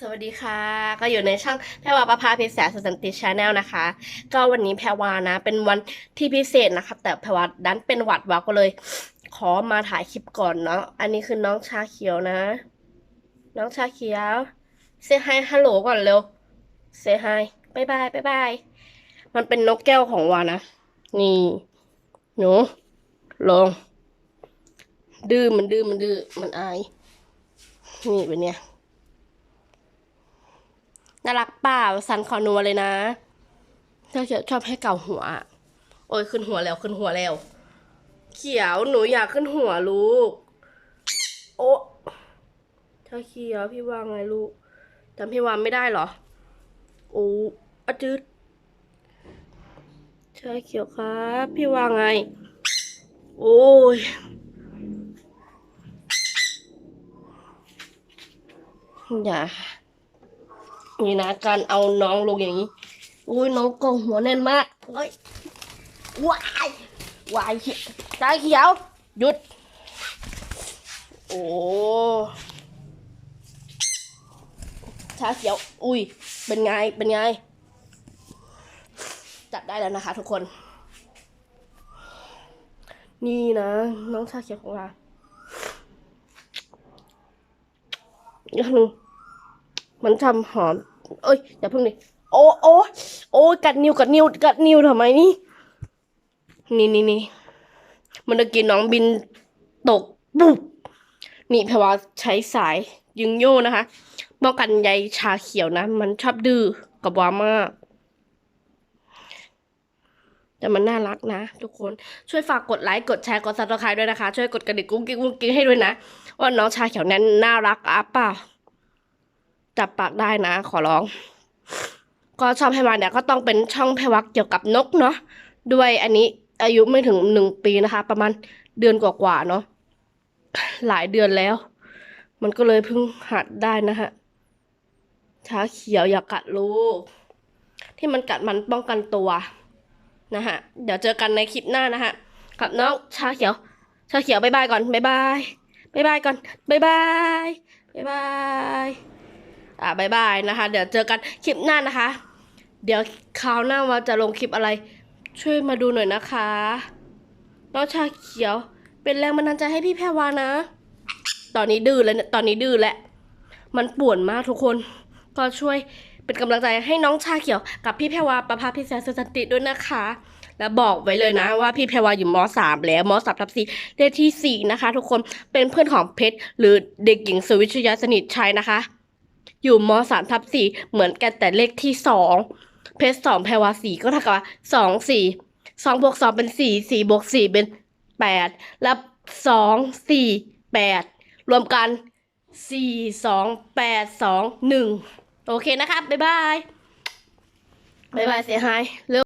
สวัสดีค่ะ ก็อยู่ในช่องแพรวาประภาพิเศษสุสันติชาแนลนะคะ ก็วันนี้แพรวานะ เป็นวันที่พิเศษนะคะ แต่แพรวาดันเป็นหวัดวาก็เลย ขอมาถ่ายคลิปก่อนเนาะอันนี้คือน้องชาเขียวนะ น้องชาเขียวเซฮายฮัลโหลก่อนเร็วเซฮายบายบายบายบายมันเป็นนกแก้วของวานะ นี่หนูลงดื้อมันดื้อมันดื้อมันอายนี่เป็นเนี่ย น่ารักเปล่าสันคอนัวเลยนะถ้าจะชอบให้เก่าหัว โอ้ยขึ้นหัวแล้วขึ้นหัวแล้ว เขียวหนูอยากขึ้นหัวลูก โอ้ถ้าเขียวพี่วางไงลูกจำพี่วางไม่ได้เหรอ โอ้อจืดชาเขียวครับ พี่วางไง โอ้ยอย่า นี่นะการเอาน้องลงอย่างนี้อุ้ยน้องกองหัวแน่นมากเฮ้ยวายวายตาเขียวหยุด โอ้ชาเขียว อุ้ย เป็นไง เป็นไง จัดได้แล้วนะคะทุกคน นี่นะ น้องชาเขียวของเราอีกหนึ่ง มันทำหอม เอ้ย อย่าเพิ่งดิโอ้โอ้โอ้กัดนิ้วกัดนิ้วกัดนิ้วทำไมนี่ นี่นี่นี่มันจะกินน้องบินตกปุ๊บนี่เพราะว่าใช้สายยึงโย่นะคะป้องกันใยชาเขียวนะ มันชอบดื้อกับวามาก แต่มันน่ารักนะ ทุกคนช่วยฝากกดไลค์กดแชร์กดซับสไครต์ด้วยนะคะ ช่วยกดกระดิ่งกุ้งกิ้งกุ้งกิ้งให้ด้วยนะ ว่าน้องชาเขียวนั้นน่ารักอะเปล่า จับปากได้นะ ขอร้อง ก็ช่องแพรวาเนี่ยก็ต้องเป็นช่องแพรวักเกี่ยวกับนกเนาะด้วยอันนี้อายุไม่ถึงหนึ่งปีนะคะ ประมาณเดือนกว่าๆเนาะหลายเดือนแล้ว มันก็เลยเพิ่งหัดได้นะฮะชาเขียวอย่ากัดลูก ที่มันกัดมันป้องกันตัวนะฮะ เดี๋ยวเจอกันในคลิปหน้านะฮะ กับน้องชาเขียว ชาเขียวบายบายก่อนบายบายบายบายก่อนบายบายบายบาย อ่าบายบายนะคะ เดี๋ยวเจอกันคลิปหน้านะคะ เดี๋ยวคราวหน้าว่าจะลงคลิปอะไร ช่วยมาดูหน่อยนะคะน้องชาเขียว เป็นแรงบันดาลใจให้พี่แพรวานะ ตอนนี้ดื้อแล้วเนี่ยตอนนี้ดื้อแล้วมันป่วนมากทุกคน ก็ช่วยเป็นกำลังใจให้น้องชาเขียวกับพี่แพรวาประภาพิเศษสุสันติด้วยนะคะ แล้วบอกไว้เลยนะว่าพี่แพรวาอยู่มสามแล้วมสามทับสี่เลขที่สี่นะคะ ทุกคนเป็นเพื่อนของเพชรหรือเด็กหญิงสวิชยาสนิทชัยนะคะ อยู่มสามทับสี่เหมือนกันแต่เลขที่สองเพชรสองแพรวาสี่ก็เท่ากับสองสี่สองบวกสองเป็นสี่สี่บวกสี่เป็นแปดแล้วสองสี่แปดรวมกันสี่สองแปดสองหนึ่งโอเคนะครับบ๊ายบายบ๊ายบายเสียหายเร็ว